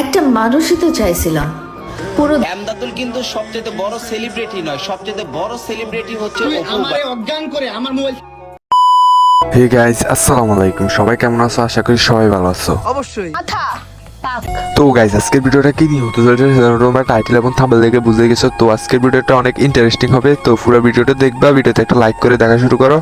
একটা মানুষই তো চাইছিলাম। পুরো এমদাদুল কিন্তু সবচেয়ে বড় সেলিব্রিটি নয় সবচেয়ে বড় সেলিব্রিটি হচ্ছে অপু আমারে অজ্ঞান করে আমার মোবাইল হে গাইস আসসালামু আলাইকুম। সবাই কেমন আছো? আশা করি সবাই ভালো আছো। অবশ্যই। তো গাইস আজকের ভিডিওটা কি নিয়ে? হতে চলেছে তোমরা টাইটেল এবং থাম্বনেল দেখে বুঝে গেছো তো আজকের ভিডিওটা অনেক ইন্টারেস্টিং হবে। তো পুরো ভিডিওটা দেখবা ভিডিওতে একটা লাইক করে দেখা শুরু করো।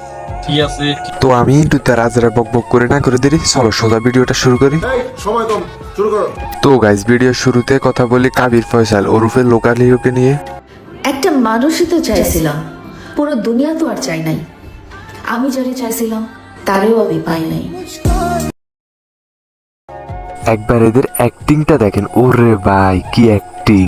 ঠিক আছে। তো আমি দুটা রাজারা বক বক করে না করে দিই চলো সোজা ভিডিওটা শুরু করি। সময় কম। শুরু করো। তো গাইস ভিডিও শুরুতে কথা বলি কাবির ফয়সাল ওরুফের লোকাল হিরোকে নিয়ে। একটা মানুষই তো চাইছিলাম। পুরো দুনিয়া তো আর চাই নাই। আমি যারে চাইছিলাম তারেও আমি পাই নাই। একবার এদের অ্যাক্টিংটা দেখেন। ওরে ভাই কি অ্যাক্টিং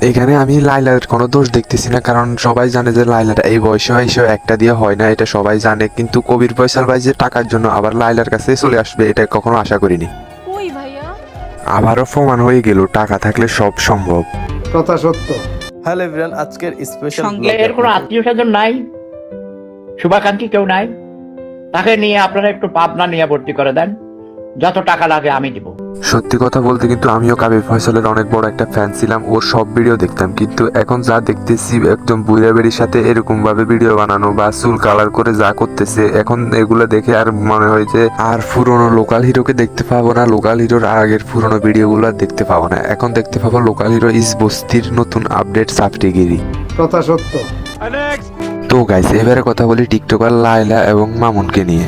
এখানে আমি লাইলার কোনো দোষ দেখতেছি না কারণ সবাই জানে যে লাইলাটা এই বয়সে এসে একটা দিয়ে হয় না এটা সবাই জানে। কিন্তু কবির ফয়সাল ভাই যে টাকার জন্য আবার লাইলার কাছে চলে আসবে এটা কখনো আশা করিনি। আবারও প্রমাণ হয়ে গেল টাকা থাকলে সব সম্ভব। কথা সত্য। হ্যালো এভরিওয়ান আজকের স্পেশাল এর কোনো আত্মীয় স্বজন নাই? শুভাকাঙ্ক্ষী কেউ নাই? তাকে নিয়ে আপনারা একটু পাবনা নিয়ে ভর্তি করে দেন। যত টাকা লাগে আমি দিব সত্যি কথা বলতে কিন্তু আমিও কাবির ফয়সালের অনেক বড় একটা ফ্যান ছিলাম ওর সব ভিডিও দেখতাম। কিন্তু এখন যা দেখতেছি একদম বুড়া বেড়ির সাথে এরকম ভাবে ভিডিও বানানো বা চুল কালার করে যা করতেছে এখন এগুলো দেখে আর মনে হয় যে আর পুরনো লোকাল হিরোকে দেখতে পাবো না লোকাল হিরোর আগের পুরনো ভিডিওগুলো আর দেখতে পাবো না। এখন দেখতে পাবো লোকাল হিরো ইস বস্তির নতুন আপডেট সাফটিগিরি কথা সত্য। তো গাইস এবারে কথা বলি টিকটকার লাইলা এবং মামুনকে নিয়ে।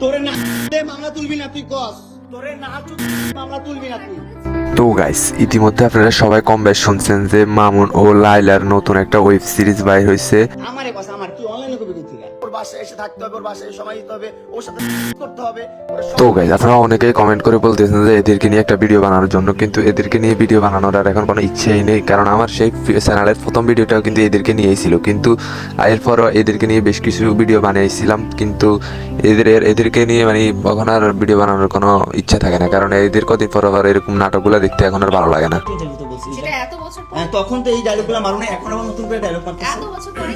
তোরে না মামলা তুলবি না তুই কস। তো গাইস ইতিমধ্যে আপনারা সবাই কম বেশ শুনছেন যে মামুন ও লাইলার নতুন একটা ওয়েব সিরিজ বাইর হয়েছে আমারে কস আমার কি অনলাইনে কবি ওর বাসায় এসে থাকতে হবে ওর বাসায় সময় দিতে হবে ওর সাথে করতে হবে। তো গাইজ আপনারা অনেকেই কমেন্ট করে বলতেছেন যে এদেরকে নিয়ে একটা ভিডিও বানানোর জন্য কিন্তু এদেরকে নিয়ে ভিডিও বানানোর আর এখন কোনো ইচ্ছেই নেই কারণ আমার সেই চ্যানেলের প্রথম ভিডিওটাও কিন্তু এদেরকে নিয়েই ছিল। কিন্তু এরপরও এদেরকে নিয়ে বেশ কিছু ভিডিও বানিয়েছিলাম কিন্তু এদের এদেরকে নিয়ে মানে এখন আর ভিডিও বানানোর কোনো ইচ্ছা থাকে না কারণ এদের কদিন পর আবার এরকম নাটকগুলো দেখতে এখন আর ভালো লাগে না। সেটা এত বছর পর হ্যাঁ, তখন তো এই ডায়লগগুলো মারো না এখন আবার নতুন করে ডায়লগ মারতেছিস এত বছর পরে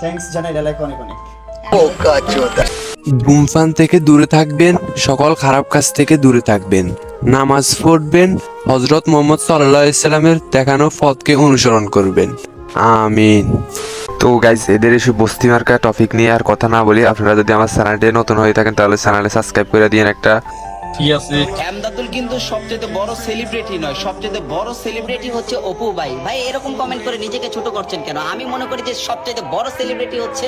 থ্যাঙ্কস জানাই ডায়লগ অনেক অনেক। ধূমপান থেকে দূরে থাকবেন সকল খারাপ কাজ থেকে দূরে থাকবেন। নামাজ পড়বেন হজরত মোহাম্মদ সাল্লাহ ইসলামের দেখানো পথকে অনুসরণ করবেন। আমিন। তো গাইজ এদের এসে বস্তি মার্কা টপিক নিয়ে আর কথা না বলি আপনারা যদি আমার চ্যানেলটি নতুন হয়ে থাকেন তাহলে চ্যানেলে সাবস্ক্রাইব করে দিন একটা ঠিক আছে। এমদাদুল কিন্তু সবচেয়ে বড় সেলিব্রিটি নয় সবচেয়ে বড় সেলিব্রিটি হচ্ছে অপু ভাই। ভাই এরকম কমেন্ট করে নিজেকে ছোট করছেন কেন? আমি মনে করি যে সবচেয়ে বড় সেলিব্রিটি হচ্ছে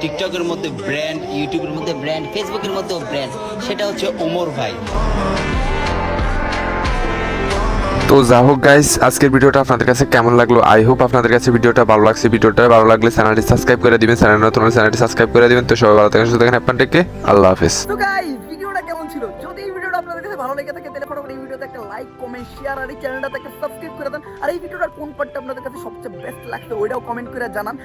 টিকটকের মধ্যে ব্র্যান্ড ইউটিউবের মধ্যে ব্র্যান্ড ফেসবুকের মধ্যেও ব্র্যান্ড সেটা হচ্ছে ওমর ভাই। তো যা হোক গাইস আজকের ভিডিওটা আপনাদের কাছে কেমন লাগল? আই হোপ আপনাদের কাছে ভিডিওটা ভালো লাগছে। ভিডিওটা ভালো লাগলে চ্যানেলটি সাবস্ক্রাইব করে দিবেন। চ্যানেল নতুন চ্যানেলটি সাবস্ক্রাইব করে দিবেন। তো সবাই ভালো থাকেন সুস্থ থাকেন আপনাদেরকে আল্লাহ হাফেজ। ভালো লেগে থাকে, তাহলে ফটোফট এই ভিডিওতে একটা লাইক কমেন্ট শেয়ার আর এই চ্যানেলটাতে একটা সাবস্ক্রাইব করে দেন। আর এই ভিডিওটার কোন পার্টটা আপনাদের কাছে সবচেয়ে বেস্ট লাগছে, ওইটাও কমেন্ট করে জানান।